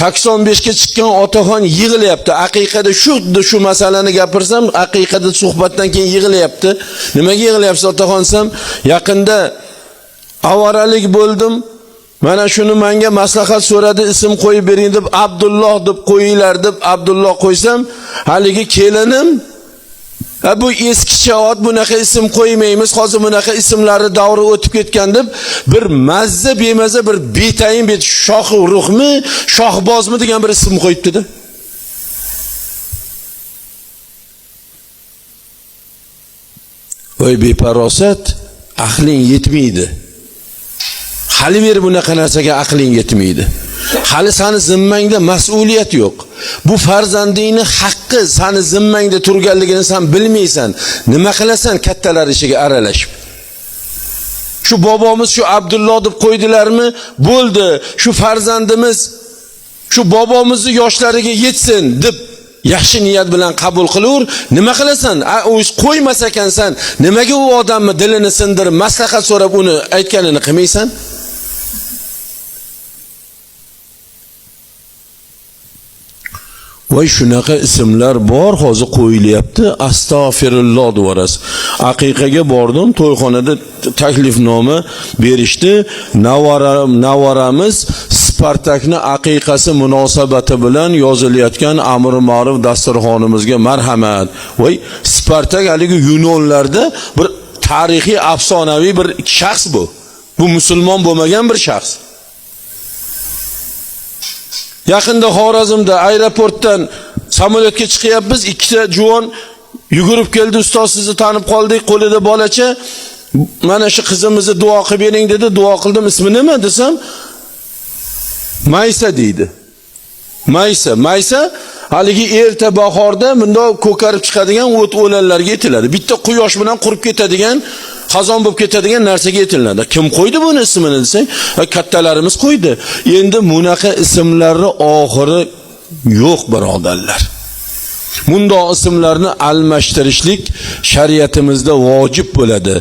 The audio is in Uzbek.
85 ga chiqqan otaxon yig'layapti. Haqiqatda shu shu masalani gapirsam, haqiqatda suhbatdan keyin yig'layapti. Nimaga yig'layapsiz otaxonsam? yaqinda avoralik bo'ldim. Mana shuni menga maslahat so'radi, ism qo'yib bering deb Abdulloh deb qo'yinglar deb Abdulloh qo'ysam, haligi kelinim Ha bu eskicha ot bunaqa ism qo'ymaymiz. Hozir bunaqa ismlari davri o'tib ketgan deb bir mazza bemaza bir betayin bet shoh ruhmi, shohbozmi degan bir ism qo'yibdi-da. Voy beparosat, aqling yetmaydi. Hali beri bunaqa narsaga aqling yetmaydi. Hali sani zimmangda mas'uliyat yo'q. Bu farzandingni haqqi sani zimmangda turganligini sen bilmaysan. Nima qilasan kattalar ishiga aralashib? Shu bobomiz shu Abdulloh deb qo'ydilarmi? Bo'ldi. Shu farzandimiz shu bobomizni yoshlariga yetsin deb yaxshi niyat bilan qabul qilaver. Nima qilasan? Qo'ymas ekansan, nimaga u odamni dilini sindirib maslahat so'rab uni aytganini qilmaysan? Voy shunaqa ismlar bor hozir qo'yilyapti. Astagfirulloh devorasiz. Aqiqaga bordim, to'yxonada taklifnoma berishdi. Navara navaramiz Spartakni aqiqasi munosabati bilan yozilayotgan amr ma'ruf dasturxonimizga marhamat. Voy Spartak haligi Yunonlarda bir tarixiy afsonaviy bir shaxs bu. Bu musulmon bo'lmagan bir shaxs. Yaqinda Xorazmda aeroportdan samolyotga chiqyapmiz, ikkita juvon yugurib keldi, ustoz sizni tanib qoldik, qo'lida bolacha. Mana shu qizimizni duo qilib bering dedi, duo qildim. Ismi nima desam, Maysa deydi. Maysa, Maysa haligi erta bahorda bundoq ko'karib chiqadigan o't o'lanlarga yetiladi. Bitta quyosh bilan qurib ketadigan, xazon bo'lib ketadigan narsaga yetiladi. Kim qo'ydi buni ismini desang, kattalarimiz qo'ydi. Endi bunaqa ismlarni oxiri yo'q birodarlar. Bundoq ismlarni almashtirishlik shariatimizda vojib bo'ladi.